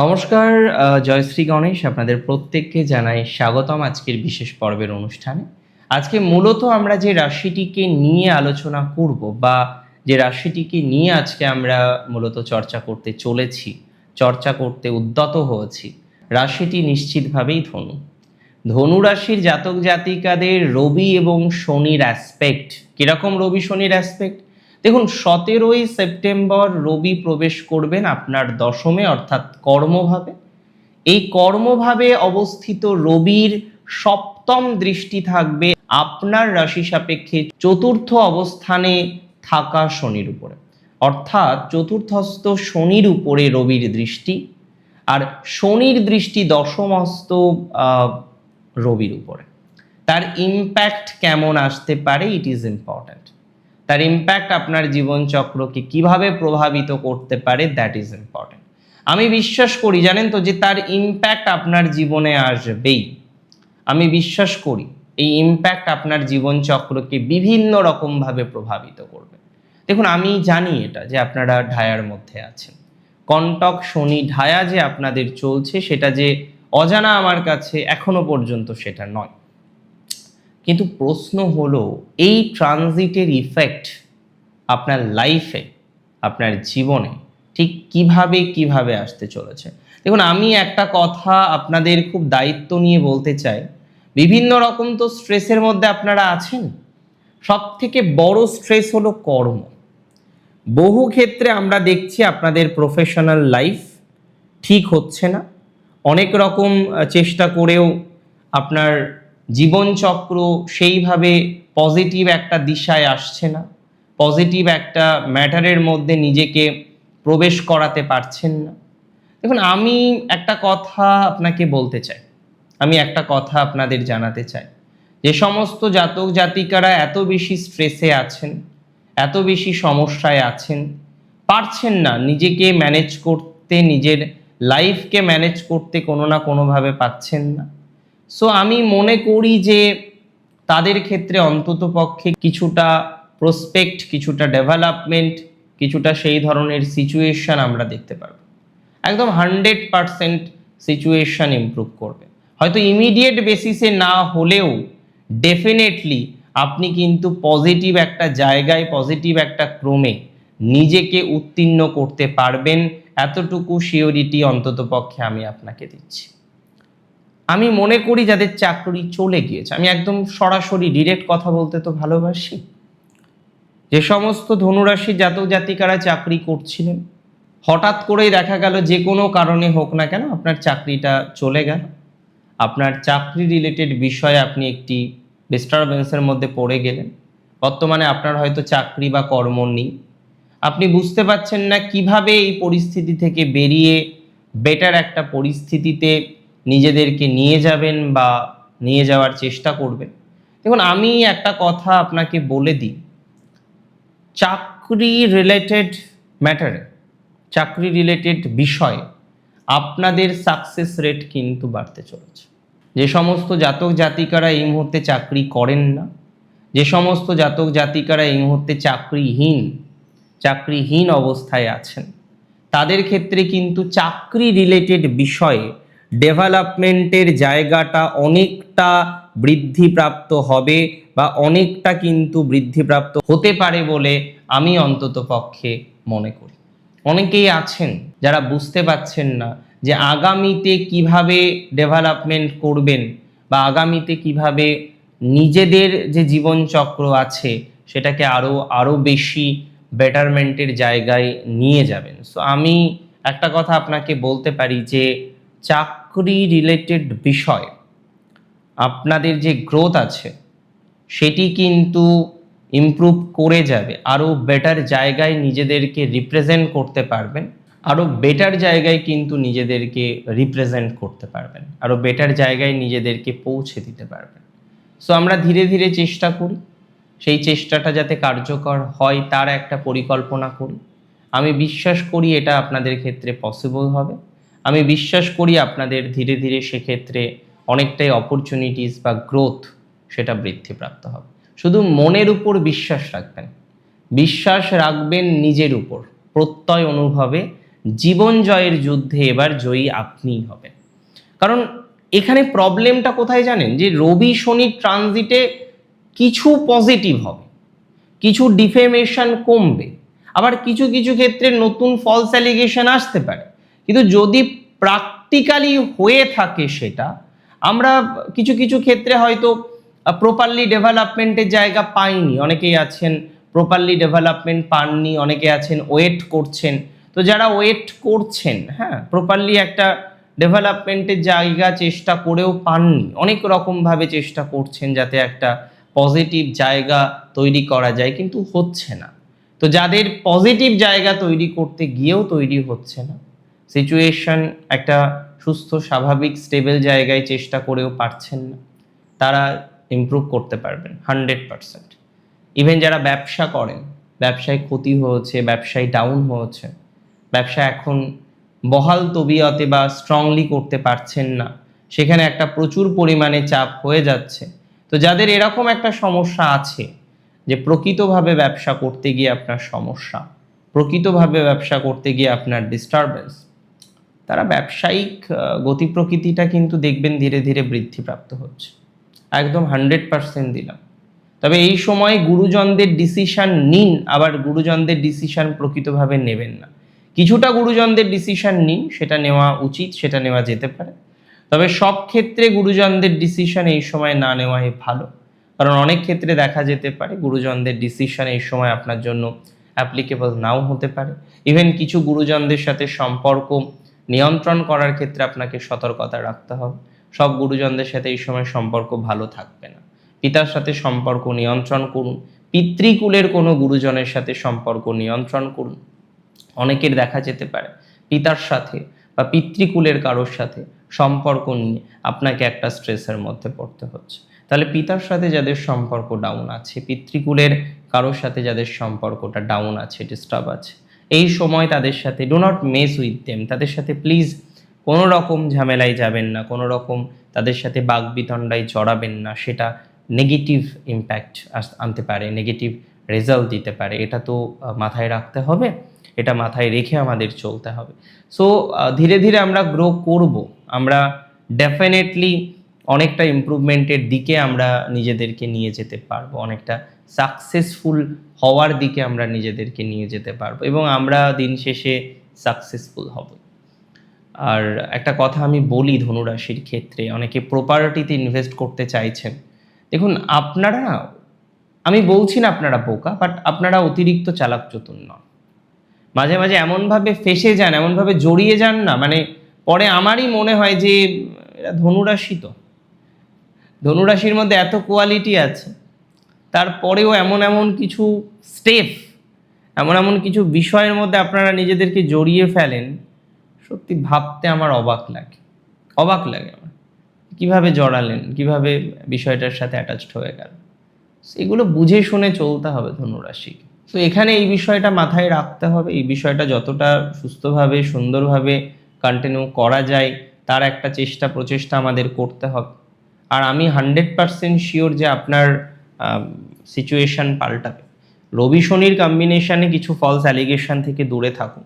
নমস্কার জয়শ্রী গণেশ, আপনাদের প্রত্যেককে জানাই স্বাগতম আজকের বিশেষ পর্বের অনুষ্ঠানে। আজকে মূলত আমরা যে রাশিটিকে নিয়ে আলোচনা করব বা যে রাশিটিকে নিয়ে আজকে আমরা মূলত চর্চা করতে চলেছি, চর্চা করতে উদ্যত হয়েছি, রাশিটি নিশ্চিতভাবেই ধনু। ধনু রাশির জাতক জাতিকাদের রবি এবং শনির অ্যাসপেক্ট কীরকম রবি শনির অ্যাসপেক্ট দেখুন, সতেরোই সেপ্টেম্বর রবি প্রবেশ করবেন আপনার দশমে, অর্থাৎ কর্মভাবে। এই কর্মভাবে অবস্থিত রবির সপ্তম দৃষ্টি থাকবে আপনার রাশি সাপেক্ষে চতুর্থ অবস্থানে থাকা শনির উপরে। অর্থাৎ চতুর্থস্থ শনির উপরে রবির দৃষ্টি আর শনির দৃষ্টি দশমস্ত রবির উপরে। তার ইম্প্যাক্ট কেমন আসতে পারে? ইট ইজ ইম্পর্ট্যান্ট তার ইম্প্যাক্ট আপনার জীবনচক্রকে কীভাবে প্রভাবিত করতে পারে দ্যাট ইজ ইম্পর্টেন্ট আমি বিশ্বাস করি, জানেন তো, যে তার ইম্প্যাক্ট আপনার জীবনে আসবেই। আমি বিশ্বাস করি, এই ইম্প্যাক্ট আপনার জীবনচক্রকে বিভিন্ন রকমভাবে প্রভাবিত করবে। দেখুন, আমি জানি এটা, যে আপনারা ঢায়ার মধ্যে আছেন। কন্টক, শনি, ঢায়া যে আপনাদের চলছে, সেটা যে অজানা আমার কাছে এখনও পর্যন্ত সেটা নয়। কিন্তু প্রশ্ন হলো, এই ট্রানজিটের ইফেক্ট আপনার লাইফে আপনার জীবনে ঠিক কীভাবে কীভাবে আসতে চলেছে? দেখুন, আমি একটা কথা আপনাদের খুব দায়িত্ব নিয়ে বলতে চাই। বিভিন্ন রকম তো স্ট্রেসের মধ্যে আপনারা আছেন। সব থেকে বড় স্ট্রেস হলো কর্ম। বহু ক্ষেত্রে আমরা দেখছি আপনাদের প্রফেশনাল লাইফ ঠিক হচ্ছে না। অনেক রকম চেষ্টা করেও আপনার জীবনচক্র সেইভাবে পজিটিভ একটা দিশায় আসছে না। পজিটিভ একটা ম্যাটারের মধ্যে নিজেকে প্রবেশ করাতে পারছেন না। দেখুন, আমি একটা কথা আপনাকে বলতে চাই। আমি একটা কথা আপনাদের জানাতে চাই। যে সমস্ত জাতক জাতিকারা এত বেশি স্ট্রেসে আছেন, এত বেশি সমস্যায় আছেন, পারছেন না নিজেকে ম্যানেজ করতে, নিজের লাইফকে ম্যানেজ করতে কোনো না কোনোভাবে পাচ্ছেন না। সো আমি মনে করি যে তাদের ক্ষেত্রে অন্তত পক্ষে কিছুটা প্রসপেক্ট কিছুটা ডেভেলপমেন্ট কিছুটা সেই ধরনের সিচুয়েশন আমরা দেখতে পারব। একদম হান্ড্রেড পারসেন্ট সিচুয়েশন ইমপ্রুভ করবে। হয়তো ইমিডিয়েট বেসিসে না হলেও ডেফিনেটলি আপনি কিন্তু পজিটিভ একটা জায়গায় পজিটিভ একটা ক্রমে নিজেকে উত্তীর্ণ করতে পারবেন। এতটুকু শিওরিটি অন্তত পক্ষে আমি আপনাকে দিচ্ছি। আমি মনে করি যাদের চাকরি চলে গিয়েছে, আমি একদম সরাসরি ডিরেক্ট কথা বলতে তো ভালোবাসি। যে সমস্ত ধনুরাশি জাতক জাতিকারা চাকরি করছিলেন, হঠাৎ করেই দেখা গেল যে কোনো কারণে হোক না কেন আপনার চাকরিটা চলে গেল। আপনার চাকরি রিলেটেড বিষয়ে আপনি একটি ডিস্টারবেন্সের মধ্যে পড়ে গেলেন। বর্তমানে আপনার হয়তো চাকরি বা কর্ম নেই। আপনি বুঝতে পারছেন না কীভাবে এই পরিস্থিতি থেকে বেরিয়ে বেটার একটা পরিস্থিতিতে নিজেদেরকে নিয়ে যাবেন বা নিয়ে যাওয়ার চেষ্টা করবেন। দেখুন, আমি একটা কথা আপনাকে বলে দিই। চাকরি রিলেটেড ম্যাটারে চাকরি রিলেটেড বিষয়ে আপনাদের সাকসেস রেট কিন্তু বাড়তে চলেছে। যে সমস্ত জাতক জাতিকারা এই মুহূর্তে চাকরি করেন না, যে সমস্ত জাতক জাতিকারা এই মুহূর্তে চাকরিহীন চাকরিহীন অবস্থায় আছেন, তাদের ক্ষেত্রে কিন্তু চাকরি রিলেটেড বিষয়ে ডেভেলপমেন্টের জায়গাটা অনেকটা বৃদ্ধিপ্রাপ্ত হবে বা অনেকটা কিন্তু বৃদ্ধিপ্রাপ্ত হতে পারে বলে আমি অন্তত পক্ষে মনে করি। অনেকেই আছেন যারা বুঝতে পারছেন না যে আগামীতে কীভাবে ডেভেলপমেন্ট করবেন বা আগামীতে কীভাবে নিজেদের যে জীবনচক্র আছে সেটাকে আরও আরও বেশি বেটারমেন্টের জায়গায় নিয়ে যাবেন। সো আমি একটা কথা আপনাকে বলতে পারি যে চাকরি রিলেটেড বিষয়। আপনাদের যে গ্রোথ আছে, সেটি কিন্তু ইমপ্রুভ করে যাবে। আরও বেটার জায়গায় নিজেদেরকে রিপ্রেজেন্ট করতে পারবেন। আরও বেটার জায়গায় কিন্তু নিজেদেরকে রিপ্রেজেন্ট করতে পারবেন। আরও বেটার জায়গায় নিজেদেরকে পৌঁছে দিতে পারবেন। সো আমরা ধীরে ধীরে চেষ্টা করি। সেই চেষ্টাটা যাতে কার্যকর হয়, তার একটা পরিকল্পনা করি। আমি বিশ্বাস করি এটা আপনাদের ক্ষেত্রে পসিবল হবে। আমি বিশ্বাস করি আপনাদের ধীরে ধীরে সেক্ষেত্রে অনেকটাই অপরচুনিটিস বা গ্রোথ সেটা বৃদ্ধিপ্রাপ্ত হবে। শুধু মনের উপর বিশ্বাস রাখবেন। বিশ্বাস রাখবেন নিজের উপর। প্রত্যয় অনুভবে জীবন জয়ের যুদ্ধে এবার জয়ী আপনিই হবেন। কারণ এখানে প্রবলেমটা কোথায় জানেন? যে রবি শনি ট্রানজিটে কিছু পজিটিভ হবে। কিছু ডিফেমেশন কমবে। আবার কিছু কিছু ক্ষেত্রে নতুন ফলস অ্যালিগেশন আসতে পারে। কিন্তু যদি প্র্যাকটিক্যালি হয়ে থাকে সেটা, আমরা কিছু কিছু ক্ষেত্রে হয়তো প্রপারলি ডেভেলপমেন্টের জায়গা পাইনি। অনেকেই আছেন প্রপারলি ডেভেলপমেন্ট পাননি, অনেকে আছেন ওয়েট করছেন। তো যারা ওয়েট করছেন হ্যাঁ প্রপারলি একটা ডেভেলপমেন্টের জায়গা চেষ্টা করেও পাননি, অনেক রকমভাবে চেষ্টা করছেন যাতে একটা পজিটিভ জায়গা তৈরি করা যায়, কিন্তু হচ্ছে না। তো যাদের পজিটিভ জায়গা তৈরি করতে গিয়েও তৈরি হচ্ছে না। সিচুয়েশন একটা সুস্থ, স্বাভাবিক স্টেবল জায়গায় চেষ্টা করেও পারছেন না। তারা ইমপ্রুভ করতে পারবেন হান্ড্রেড পারসেন্ট ইভেন যারা ব্যবসা করেন, ব্যবসায় ক্ষতি হয়েছে, ব্যবসায় ডাউন হয়েছে, ব্যবসা এখন বহাল তবিয়তে বা স্ট্রংলি করতে পারছেন না, সেখানে একটা প্রচুর পরিমাণে চাপ হয়ে যাচ্ছে। তো যাদের এরকম একটা সমস্যা আছে, যে প্রকৃতভাবে ব্যবসা করতে গিয়ে আপনার সমস্যা, প্রকৃতভাবে ব্যবসা করতে গিয়ে আপনার ডিস্টারবেন্স তারা ব্যবসায়িক গতি প্রকৃতিটা কিন্তু দেখবেন ধীরে ধীরে বৃদ্ধিপ্রাপ্ত হচ্ছে। একদম হান্ড্রেড পার্সেন্ট দিলাম। তবে এই সময় গুরুজনদের ডিসিশান নিন, আবার গুরুজনদের ডিসিশান প্রকৃতভাবে নেবেন না। কিছুটা গুরুজনদের ডিসিশান নিন, সেটা নেওয়া উচিত, সেটা নেওয়া যেতে পারে। তবে সব ক্ষেত্রে গুরুজনদের ডিসিশন এই সময় না নেওয়াই ভালো। কারণ অনেক ক্ষেত্রে দেখা যেতে পারে গুরুজনদের ডিসিশন এই সময় আপনার জন্য অ্যাপ্লিকেবল নাও হতে পারে। ইভেন কিছু গুরুজনদের সাথে সম্পর্ক নিয়ন্ত্রণ করার ক্ষেত্রে আপনাকে সতর্কতা রাখতে হবে। সব গুরুজনদের সাথে এই সময় সম্পর্ক ভালো থাকবে না। পিতার সাথে সম্পর্ক নিয়ন্ত্রণ করুন। পিতৃকুলের কোনো গুরুজনের সাথে সম্পর্ক নিয়ন্ত্রণ করুন। অনেকের দেখা যেতে পারে, পিতার সাথে বা পিতৃকুলের কারোর সাথে সম্পর্ক নিয়ে আপনাকে একটা স্ট্রেসের মধ্যে পড়তে হচ্ছে। তাহলে পিতার সাথে যাদের সম্পর্ক ডাউন আছে, পিতৃকুলের কারোর সাথে যাদের সম্পর্কটা ডাউন আছে ডিস্টার্ব আছে এই সময় তাদের সাথে do not mess with them তাদের সাথে প্লিজ কোনো রকম ঝামেলায় যাবেন না, কোনো রকম তাদের সাথে বাগবিতণ্ডায় জড়াবেন না, সেটা নেগেটিভ ইম্প্যাক্ট আনতে পারে নেগেটিভ রেজাল্ট দিতে পারে। এটা তো মাথায় রাখতে হবে, এটা মাথায় রেখে আমাদের চলতে হবে। সো ধীরে ধীরে আমরা গ্রো করব, আমরা ডেফিনেটলি অনেকটা ইমপ্রুভমেন্টের দিকে আমরা নিজেদেরকে নিয়ে যেতে পারব, অনেকটা সাকসেসফুল হওয়ার দিকে আমরা নিজেদেরকে নিয়ে যেতে পারব এবং আমরা দিন শেষে সাকসেসফুল হব। আর একটা কথা আমি বলি ধনুরাশির ক্ষেত্রে, অনেকে প্রপার্টিতে ইনভেস্ট করতে চাইছেন। দেখুন, আপনারা, আমি বলছি না আপনারা বোকা বাট আপনারা অতিরিক্ত চালাক চতুর নন। মাঝে মাঝে এমনভাবে ফেসে যান, এমনভাবে জড়িয়ে যান না মানে পরে আমারই মনে হয় যে এরা ধনুরাশি তো। ধনুরাশির মধ্যে এত কোয়ালিটি আছে, তারপরেও এমন এমন কিছু স্টেপ এমন এমন কিছু বিষয়ের মধ্যে আপনারা নিজেদেরকে জড়িয়ে ফেলেন, সত্যি ভাবতে আমার অবাক লাগে অবাক লাগে আমার। কীভাবে জড়ালেন, কীভাবে বিষয়টার সাথে অ্যাটাচড হয়ে গেল? এগুলো বুঝে শুনে চলতে হবে ধনুরাশিকে। তো এখানে এই বিষয়টা মাথায় রাখতে হবে, এই বিষয়টা যতটা সুস্থভাবে, সুন্দরভাবে কন্টিনিউ করা যায়, তার একটা চেষ্টা প্রচেষ্টা আমাদের করতে হবে। আর আমি হান্ড্রেড পারসেন্ট শিওর যে আপনার সিচুয়েশন পাল্টাবে। রবি শনির কম্বিনেশনে কিছু ফলস অ্যালিগেশন থেকে দূরে থাকুন।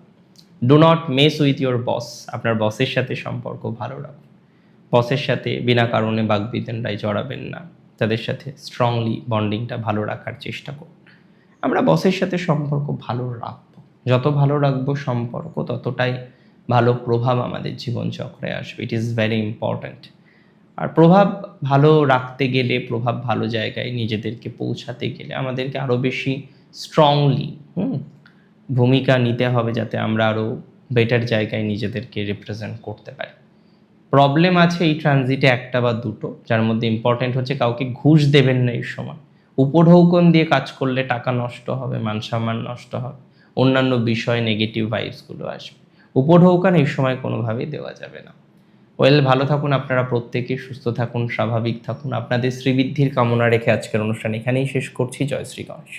Do not mess with your boss আপনার বসের সাথে সম্পর্ক ভালো রাখুন। বসের সাথে বিনা কারণে বাগবিতণ্ডায় জড়াবেন না। তাদের সাথে স্ট্রংলি বন্ডিংটা ভালো রাখার চেষ্টা করুন। আমরা বসের সাথে সম্পর্ক ভালো রাখব। যত ভালো রাখব সম্পর্ক, ততটাই ভালো প্রভাব আমাদের জীবনচক্রে আসবে। ইট ইজ ভেরি ইম্পর্ট্যান্ট আর প্রভাব ভালো রাখতে গেলে, প্রভাব ভালো জায়গায় নিজেদেরকে পৌঁছাতে গেলে আমাদেরকে আরও বেশি স্ট্রংলি হুম, ভূমিকা নিতে হবে যাতে আমরা আরও বেটার জায়গায় নিজেদেরকে রিপ্রেজেন্ট করতে পারি। প্রবলেম আছে এই ট্রানজিটে একটা বা দুটো, যার মধ্যে ইম্পর্টেন্ট হচ্ছে কাউকে ঘুষ দেবেন না এই সময়। উপঢৌকন দিয়ে কাজ করলে টাকা নষ্ট হবে মান সম্মান নষ্ট হবে, অন্যান্য বিষয়ে নেগেটিভ ভাইবসগুলো আসবে। উপঢৌকন এই সময় কোনোভাবেই দেওয়া যাবে না। ওয়েল ভালো থাকুন, আপনারা প্রত্যেকে সুস্থ থাকুন, স্বাভাবিক থাকুন। আপনাদের শ্রীবৃদ্ধির কামনা রেখে আজকের অনুষ্ঠান এখানেই শেষ করছি। জয় শ্রী গণেশ